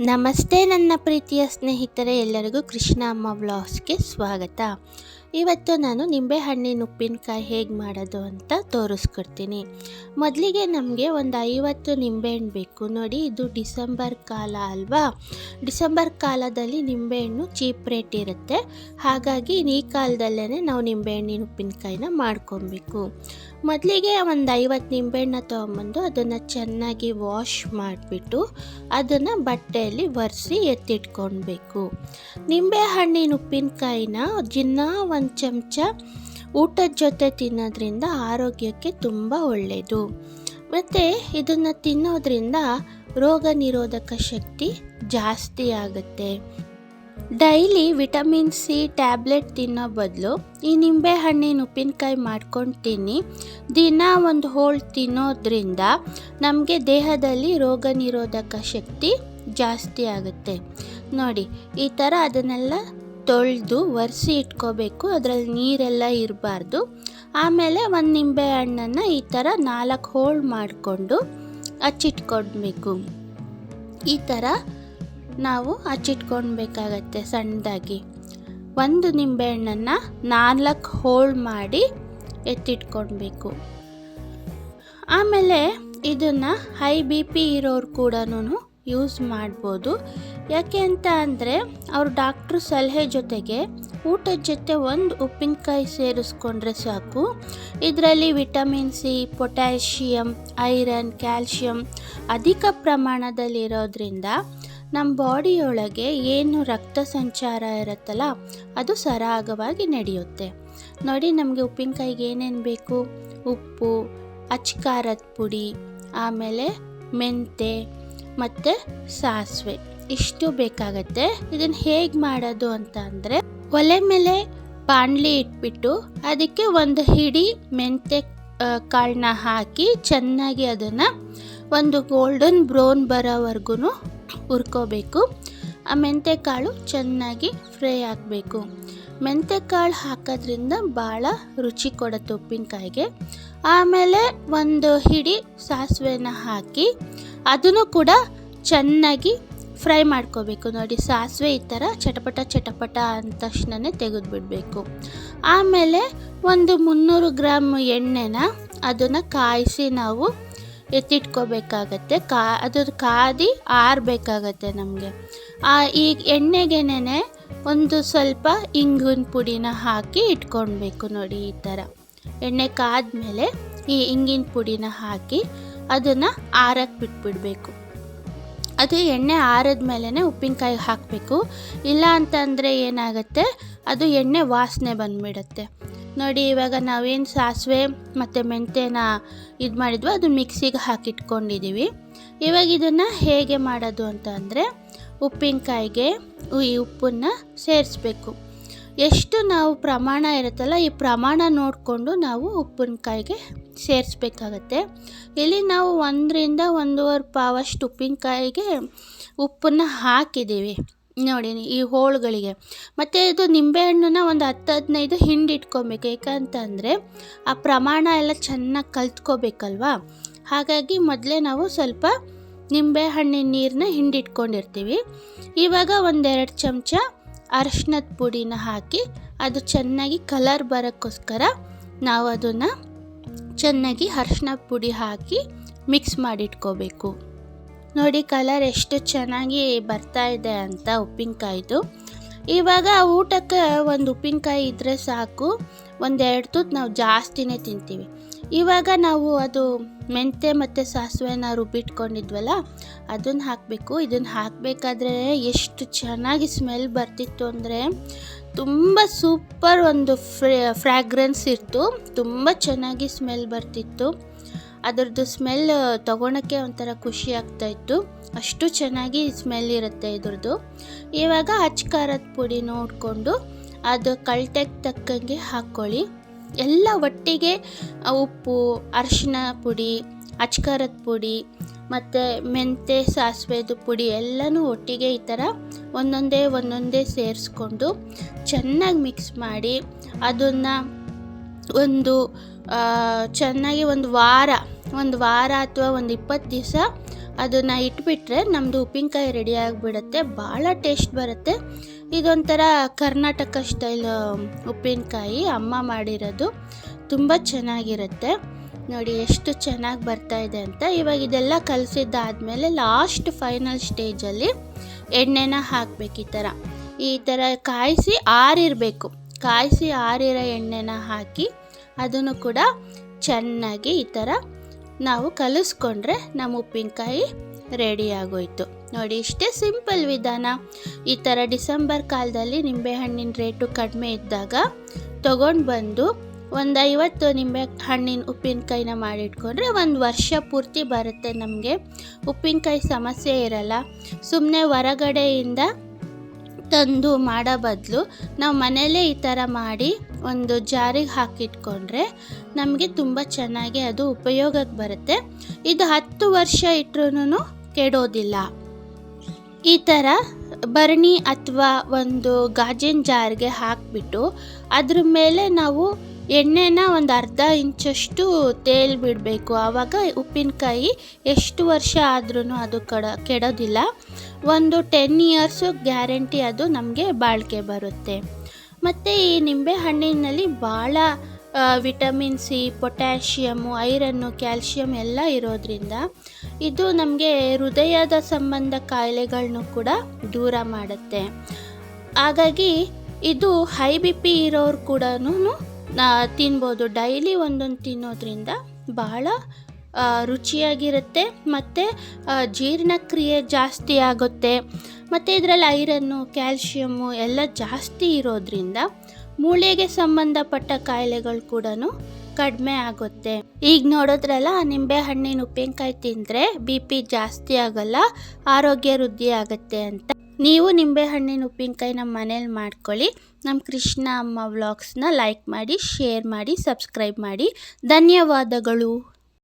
ನಮಸ್ತೆ ನನ್ನ ಪ್ರೀತಿಯ ಸ್ನೇಹಿತರೆ, ಎಲ್ಲರಿಗೂ ಕೃಷ್ಣ ಅಮ್ಮ ವ್ಲಾಗ್ಸ್ಗೆ ಸ್ವಾಗತ. ಇವತ್ತು ನಾನು ನಿಂಬೆಹಣ್ಣಿನ ಉಪ್ಪಿನಕಾಯಿ ಹೇಗೆ ಮಾಡೋದು ಅಂತ ತೋರಿಸ್ಕೊಡ್ತೀನಿ. ಮೊದಲಿಗೆ ನಮಗೆ ಒಂದು ಐವತ್ತು ನಿಂಬೆಹಣ್ಣು ಬೇಕು. ನೋಡಿ, ಇದು ಡಿಸೆಂಬರ್ ಕಾಲ ಅಲ್ವಾ? ಡಿಸೆಂಬರ್ ಕಾಲದಲ್ಲಿ ನಿಂಬೆಹಣ್ಣು ಚೀಪ್ ರೇಟ್ ಇರುತ್ತೆ. ಹಾಗಾಗಿ ಈ ಕಾಲದಲ್ಲೇ ನಾವು ನಿಂಬೆಹಣ್ಣಿನ ಉಪ್ಪಿನಕಾಯಿನ ಮಾಡ್ಕೊಬೇಕು. ಮೊದಲಿಗೆ ಒಂದು ಐವತ್ತು ನಿಂಬೆಹಣ್ಣ ತೊಗೊಂಬಂದು ಅದನ್ನು ಚೆನ್ನಾಗಿ ವಾಶ್ ಮಾಡಿಬಿಟ್ಟು ಅದನ್ನು ಬಟ್ಟೆಯಲ್ಲಿ ಒರೆಸಿ ಎತ್ತಿಟ್ಕೊಳ್ಬೇಕು. ನಿಂಬೆಹಣ್ಣಿನ ಉಪ್ಪಿನಕಾಯಿನ ದಿನ ಒಂದು ಚಮಚ ಊಟದ ಜೊತೆ ತಿನ್ನೋದ್ರಿಂದ ಆರೋಗ್ಯಕ್ಕೆ ತುಂಬ ಒಳ್ಳೆಯದು ಮತ್ತು ಇದನ್ನು ತಿನ್ನೋದ್ರಿಂದ ರೋಗ ನಿರೋಧಕ ಶಕ್ತಿ ಜಾಸ್ತಿ ಆಗುತ್ತೆ. ಡೈಲಿ ವಿಟಮಿನ್ ಸಿ ಟ್ಯಾಬ್ಲೆಟ್ ತಿನ್ನೋ ಬದಲು ಈ ನಿಂಬೆ ಹಣ್ಣಿನ ಉಪ್ಪಿನಕಾಯಿ ಮಾಡ್ಕೊಂಡು ತಿನ್ನಿ ದಿನ ಒಂದು ಹೋಳು ತಿನ್ನೋದ್ರಿಂದ ನಮಗೆ ದೇಹದಲ್ಲಿ ರೋಗ ನಿರೋಧಕ ಶಕ್ತಿ ಜಾಸ್ತಿ ಆಗುತ್ತೆ. ನೋಡಿ, ಈ ಥರ ಅದನ್ನೆಲ್ಲ ತೊಳೆದು ಒರೆಸಿ ಇಟ್ಕೋಬೇಕು. ಅದರಲ್ಲಿ ನೀರೆಲ್ಲ ಇರಬಾರ್ದು. ಆಮೇಲೆ ಒಂದು ನಿಂಬೆ ಹಣ್ಣನ್ನು ಈ ಥರ ನಾಲ್ಕು ಹೋಳು ಮಾಡಿಕೊಂಡು ಹಚ್ಚಿಟ್ಕೊಡ್ಬೇಕು ಈ ಥರ ನಾವು ಹಚ್ಚಿಟ್ಕೊಳ್ಬೇಕಾಗತ್ತೆ ಸಣ್ಣದಾಗಿ. ಒಂದು ನಿಂಬೆಹಣ್ಣನ್ನು ನಾಲ್ಕು ಹೋಳ್ ಮಾಡಿ ಎತ್ತಿಟ್ಕೊಳ್ಬೇಕು. ಆಮೇಲೆ ಇದನ್ನು ಹೈ ಬಿ ಪಿ ಇರೋರು ಕೂಡ ಯೂಸ್ ಮಾಡ್ಬೋದು. ಯಾಕೆ ಅಂತ ಅಂದರೆ ಅವ್ರ ಡಾಕ್ಟ್ರು ಸಲಹೆ ಜೊತೆಗೆ ಊಟದ ಜೊತೆ ಒಂದು ಉಪ್ಪಿನಕಾಯಿ ಸೇರಿಸ್ಕೊಂಡ್ರೆ ಸಾಕು. ಇದರಲ್ಲಿ vitamin C, potassium, iron, calcium ಅಧಿಕ ಪ್ರಮಾಣದಲ್ಲಿರೋದ್ರಿಂದ ನಮ್ಮ ಬಾಡಿಯೊಳಗೆ ಏನು ರಕ್ತ ಸಂಚಾರ ಇರುತ್ತಲ್ಲ, ಅದು ಸರಾಗವಾಗಿ ನಡೆಯುತ್ತೆ. ನೋಡಿ ನಮಗೆ ಉಪ್ಪಿನಕಾಯಿಗೆ ಏನೇನು ಬೇಕು? ಉಪ್ಪು ಅಚ್ಕಾರದ ಪುಡಿ, ಆಮೇಲೆ ಮೆಂತೆ ಮತ್ತು ಸಾಸಿವೆ. ಇಷ್ಟು ಬೇಕಾಗತ್ತೆ. ಇದನ್ನು ಹೇಗೆ ಮಾಡೋದು ಅಂತ ಅಂದರೆ, ಒಲೆ ಮೇಲೆ ಬಾಣಲಿ ಇಟ್ಬಿಟ್ಟು ಅದಕ್ಕೆ ಒಂದು ಹಿಡಿ ಮೆಂತೆ ಕಾಳನ್ನ ಹಾಕಿ ಚೆನ್ನಾಗಿ ಅದನ್ನು ಒಂದು ಗೋಲ್ಡನ್ ಬ್ರೌನ್ ಬರೋವರೆಗೂ ಹುರ್ಕೋಬೇಕು. ಆ ಮೆಂತೆಕಾಳು ಚೆನ್ನಾಗಿ ಫ್ರೈ ಆಗಬೇಕು. ಮೆಂತೆಕಾಳು ಹಾಕೋದ್ರಿಂದ ಭಾಳ ರುಚಿ ಕೊಡುತ್ತೆ ಉಪ್ಪಿನಕಾಯಿಗೆ. ಆಮೇಲೆ ಒಂದು ಹಿಡಿ ಸಾಸಿವೆನ ಹಾಕಿ ಅದನ್ನು ಕೂಡ ಚೆನ್ನಾಗಿ ಫ್ರೈ ಮಾಡ್ಕೋಬೇಕು. ನೋಡಿ, ಸಾಸಿವೆ ಈ ಥರ ಚಟಪಟ ಚಟಪಟ ಅಂದ ತಕ್ಷಣನೇ ತೆಗೆದುಬಿಡಬೇಕು. ಆಮೇಲೆ ಒಂದು ಮುನ್ನೂರು ಗ್ರಾಮ್ ಎಣ್ಣೆನ ಅದನ್ನು ಕಾಯಿಸಿ ನಾವು ಎತ್ತಿಟ್ಕೋಬೇಕಾಗತ್ತೆ. ಕಾ ಅದ್ರ ಕಾದಿ ಆರಬೇಕಾಗತ್ತೆ ನಮಗೆ. ಆ, ಈ ಎಣ್ಣೆಗೆನೆ ಒಂದು ಸ್ವಲ್ಪ ಇಂಗಿನ ಪುಡಿನ ಹಾಕಿ ಇಟ್ಕೊಳ್ಬೇಕು ನೋಡಿ ಈ ಥರ. ಎಣ್ಣೆ ಕಾದ್ಮೇಲೆ ಈ ಇಂಗಿನ ಪುಡಿನ ಹಾಕಿ ಅದನ್ನು ಆರಕ್ಕೆ ಬಿಟ್ಬಿಡಬೇಕು. ಅದು ಎಣ್ಣೆ ಆರಿದ ಮೇಲೇ ಉಪ್ಪಿನಕಾಯಿ ಹಾಕಬೇಕು. ಇಲ್ಲ ಅಂತಂದರೆ ಏನಾಗುತ್ತೆ, ಅದು ಎಣ್ಣೆ ವಾಸನೆ ಬಂದುಬಿಡುತ್ತೆ. ನೋಡಿ, ಇವಾಗ ನಾವೇನು ಸಾಸಿವೆ ಮತ್ತು ಮೆಂತ್ಯನ ಇದು ಮಾಡಿದ್ವೋ, ಅದು ಮಿಕ್ಸಿಗೆ ಹಾಕಿಟ್ಕೊಂಡಿದ್ದೀವಿ ಇವಾಗ ಇದನ್ನು ಹೇಗೆ ಮಾಡೋದು ಅಂತ ಅಂದರೆ, ಉಪ್ಪಿನಕಾಯಿಗೆ ಈ ಉಪ್ಪನ್ನು ಸೇರಿಸ್ಬೇಕು. ಎಷ್ಟು ನಾವು ಪ್ರಮಾಣ ಇರುತ್ತಲ್ಲ, ಈ ಪ್ರಮಾಣ ನೋಡಿಕೊಂಡು ನಾವು ಉಪ್ಪಿನಕಾಯಿಗೆ ಸೇರಿಸ್ಬೇಕಾಗತ್ತೆ. ಇಲ್ಲಿ ನಾವು ಒಂದರಿಂದ ಒಂದೂವರೆ ಪಾವಷ್ಟು ಉಪ್ಪಿನಕಾಯಿಗೆ ಉಪ್ಪನ್ನು ಹಾಕಿದ್ದೀವಿ. ನೋಡಿ ಈ ಹೋಳುಗಳಿಗೆ. ಮತ್ತು ಇದು ನಿಂಬೆಹಣ್ಣನ್ನ ಒಂದು ಹತ್ತು ಹದಿನೈದು ಹಿಂಡಿಟ್ಕೊಬೇಕು ಯಾಕಂತಂದರೆ ಆ ಪ್ರಮಾಣ ಎಲ್ಲ ಚೆನ್ನಾಗಿ ಕಲ್ತ್ಕೋಬೇಕಲ್ವಾ? ಹಾಗಾಗಿ ಮೊದಲೇ ನಾವು ಸ್ವಲ್ಪ ನಿಂಬೆಹಣ್ಣಿನ ನೀರನ್ನ ಹಿಂಡಿಟ್ಕೊಂಡಿರ್ತೀವಿ ಇವಾಗ ಒಂದೆರಡು ಚಮಚ ಅರಶಿನದ ಪುಡಿನ ಹಾಕಿ ಅದು ಚೆನ್ನಾಗಿ ಕಲರ್ ಬರೋಕ್ಕೋಸ್ಕರ ನಾವು ಅದನ್ನು ಚೆನ್ನಾಗಿ ಅರಶಿನ ಪುಡಿ ಹಾಕಿ ಮಿಕ್ಸ್ ಮಾಡಿಟ್ಕೋಬೇಕು. ನೋಡಿ ಕಲರ್ ಎಷ್ಟು ಚೆನ್ನಾಗಿ ಬರ್ತಾ ಇದೆ ಅಂತ ಉಪ್ಪಿನಕಾಯಿದು. ಇವಾಗ ಊಟಕ್ಕೆ ಒಂದು ಉಪ್ಪಿನಕಾಯಿ ಇದ್ದರೆ ಸಾಕು. ಒಂದೆರಡು ತುತ್ತು ನಾವು ಜಾಸ್ತಿನೇ ತಿಂತೀವಿ. ಇವಾಗ ನಾವು ಅದು ಮೆಂತೆ ಮತ್ತು ಸಾಸಿವೆನ ರುಬ್ಬಿಟ್ಕೊಂಡಿದ್ವಲ್ಲ, ಅದನ್ನು ಹಾಕಬೇಕು. ಇದನ್ನು ಹಾಕಬೇಕಾದ್ರೆ ಎಷ್ಟು ಚೆನ್ನಾಗಿ ಸ್ಮೆಲ್ ಬರ್ತಿತ್ತು ಅಂದರೆ ತುಂಬ ಸೂಪರ್ ಒಂದು ಫ್ರ್ಯಾಗ್ರೆನ್ಸ್ ಇತ್ತು ತುಂಬ ಚೆನ್ನಾಗಿ ಸ್ಮೆಲ್ ಬರ್ತಿತ್ತು. ಅದರದ್ದು ಸ್ಮೆಲ್ ತೊಗೊಳಕ್ಕೆ ಒಂಥರ ಖುಷಿ ಆಗ್ತಾಯಿತ್ತು ಅಷ್ಟು ಚೆನ್ನಾಗಿ ಸ್ಮೆಲ್ ಇರುತ್ತೆ ಇದ್ರದ್ದು. ಇವಾಗ ಅಚ್ಕಾರದ ಪುಡಿ ನೋಡಿಕೊಂಡು ಅದು ಕಳ್ಟೆಗೆ ತಕ್ಕಂಗೆ ಹಾಕ್ಕೊಳ್ಳಿ ಎಲ್ಲ ಒಟ್ಟಿಗೆ ಉಪ್ಪು ಅರಿಶಿನ ಪುಡಿ ಅಚ್ಕಾರದ ಪುಡಿ, ಮತ್ತು ಮೆಂತೆ, ಸಾಸಿವೆದು ಪುಡಿ ಎಲ್ಲನೂ ಒಟ್ಟಿಗೆ ಈ ಥರ ಒಂದೊಂದೇ ಒಂದೊಂದೇ ಸೇರಿಸ್ಕೊಂಡು ಚೆನ್ನಾಗಿ ಮಿಕ್ಸ್ ಮಾಡಿ ಅದನ್ನು ಒಂದು ಚೆನ್ನಾಗಿ ಒಂದು ವಾರ ಒಂದು ವಾರ ಅಥವಾ ಒಂದು ಇಪ್ಪತ್ತು ದಿವಸ ಅದನ್ನು ಇಟ್ಬಿಟ್ರೆ ನಮ್ಮದು ಉಪ್ಪಿನಕಾಯಿ ರೆಡಿ ಆಗಿಬಿಡುತ್ತೆ, ಭಾಳ ಟೇಸ್ಟ್ ಬರುತ್ತೆ. ಇದೊಂಥರ ಕರ್ನಾಟಕ ಸ್ಟೈಲ್ ಉಪ್ಪಿನಕಾಯಿ ಅಮ್ಮ ಮಾಡಿರೋದು. ತುಂಬ ಚೆನ್ನಾಗಿರುತ್ತೆ. ನೋಡಿ ಎಷ್ಟು ಚೆನ್ನಾಗಿ ಬರ್ತಾ ಇದೆ ಅಂತ. ಇವಾಗ ಇದೆಲ್ಲ ಕಲಸಿದ್ದಾದಮೇಲೆ ಲಾಸ್ಟ್ ಫೈನಲ್ ಸ್ಟೇಜಲ್ಲಿ ಎಣ್ಣೆನ ಹಾಕಬೇಕು ಈ ಥರ. ಈ ಥರ ಕಾಯಿಸಿ ಆರಿರಬೇಕು. ಕಾಯಿಸಿ ಆರಿರೋ ಎಣ್ಣೆನ ಹಾಕಿ ಅದನ್ನು ಕೂಡ ಚೆನ್ನಾಗಿ ಈ ಥರ ನಾವು ಕಲಿಸ್ಕೊಂಡ್ರೆ ನಮ್ಮ ಉಪ್ಪಿನಕಾಯಿ ರೆಡಿ ಆಗೋಯ್ತು. ನೋಡಿ, ಇಷ್ಟೇ ಸಿಂಪಲ್ ವಿಧಾನ. ಈ ಥರ ಡಿಸೆಂಬರ್ ಕಾಲದಲ್ಲಿ ನಿಂಬೆಹಣ್ಣಿನ ರೇಟು ಕಡಿಮೆ ಇದ್ದಾಗ ತೊಗೊಂಡು ಬಂದು ಒಂದು ಐವತ್ತು ನಿಂಬೆ ಹಣ್ಣಿನ ಉಪ್ಪಿನಕಾಯಿನ ಮಾಡಿಟ್ಕೊಂಡ್ರೆ ಒಂದು ವರ್ಷ ಪೂರ್ತಿ ಬರುತ್ತೆ ನಮಗೆ. ಉಪ್ಪಿನಕಾಯಿ ಸಮಸ್ಯೆ ಇರಲ್ಲ. ಸುಮ್ಮನೆ ಹೊರಗಡೆಯಿಂದ ತಂದು ಮಾಡೋ ಬದಲು ನಾವು ಮನೆಯಲ್ಲೇ ಈ ಥರ ಮಾಡಿ ಒಂದು ಜಾರಿಗೆ ಹಾಕಿಟ್ಕೊಂಡ್ರೆ ನಮಗೆ ತುಂಬ ಚೆನ್ನಾಗಿ ಅದು ಉಪಯೋಗಕ್ಕೆ ಬರುತ್ತೆ. ಇದು ಹತ್ತು ವರ್ಷ ಇಟ್ರೂ ಕೆಡೋದಿಲ್ಲ. ಈ ಥರ ಭರಣಿ ಅಥವಾ ಒಂದು ಗಾಜಿನ ಜಾರ್ಗೆ ಹಾಕಿಬಿಟ್ಟು ಅದ್ರ ಮೇಲೆ ನಾವು ಎಣ್ಣೆನ ಒಂದು ಅರ್ಧ ಇಂಚಷ್ಟು ತೇಲ್ ಬಿಡಬೇಕು. ಆವಾಗ ಉಪ್ಪಿನಕಾಯಿ ಎಷ್ಟು ವರ್ಷ ಆದ್ರೂ ಅದು ಕಡ, ಕೆಡೋದಿಲ್ಲ. ಒಂದು ಟೆನ್ ಇಯರ್ಸು ಗ್ಯಾರಂಟಿ ಅದು ನಮಗೆ ಬಾಳಿಕೆ ಬರುತ್ತೆ. ಮತ್ತು ಈ ನಿಂಬೆ ಹಣ್ಣಿನಲ್ಲಿ ಭಾಳ vitamin C potassium iron calcium ಎಲ್ಲ ಇರೋದ್ರಿಂದ ಇದು ನಮಗೆ ಹೃದಯದ ಸಂಬಂಧ ಕಾಯಿಲೆಗಳನ್ನು ಕೂಡ ದೂರ ಮಾಡುತ್ತೆ. ಹಾಗಾಗಿ ಇದು ಹೈ ಬಿ ಪಿ ಇರೋರು ಕೂಡ ತಿನ್ಬೋದು. ಡೈಲಿ ಒಂದೊಂದು ತಿನ್ನೋದ್ರಿಂದ ಬಹಳ ರುಚಿಯಾಗಿರುತ್ತೆ ಮತ್ತು ಜೀರ್ಣಕ್ರಿಯೆ ಜಾಸ್ತಿ ಆಗುತ್ತೆ. ಮತ್ತು ಇದರಲ್ಲಿ ಐರನ್ನು, ಕ್ಯಾಲ್ಶಿಯಮ್ಮು ಎಲ್ಲ ಜಾಸ್ತಿ ಇರೋದ್ರಿಂದ ಮೂಳೆಗೆ ಸಂಬಂಧಪಟ್ಟ ಕಾಯಿಲೆಗಳು ಕೂಡ ಕಡಿಮೆ ಆಗುತ್ತೆ. ಈಗ ನೋಡೋದ್ರಲ್ಲ ನಿಂಬೆ ಹಣ್ಣಿನ ಉಪ್ಪಿನಕಾಯಿ ತಿಂದರೆ ಬಿ ಪಿ ಜಾಸ್ತಿ ಆಗಲ್ಲ, ಆರೋಗ್ಯ ವೃದ್ಧಿ ಆಗುತ್ತೆ ಅಂತ. ನೀವು ನಿಂಬೆ ಹಣ್ಣಿನ ಉಪ್ಪಿನಕಾಯಿ ನಮ್ಮ ಮನೇಲಿ ಮಾಡ್ಕೊಳ್ಳಿ. ನಮ್ಮ ಕೃಷ್ಣ ಅಮ್ಮ ವ್ಲಾಗ್ಸ್ನ ಲೈಕ್ ಮಾಡಿ, ಶೇರ್ ಮಾಡಿ, ಸಬ್ಸ್ಕ್ರೈಬ್ ಮಾಡಿ. ಧನ್ಯವಾದಗಳು.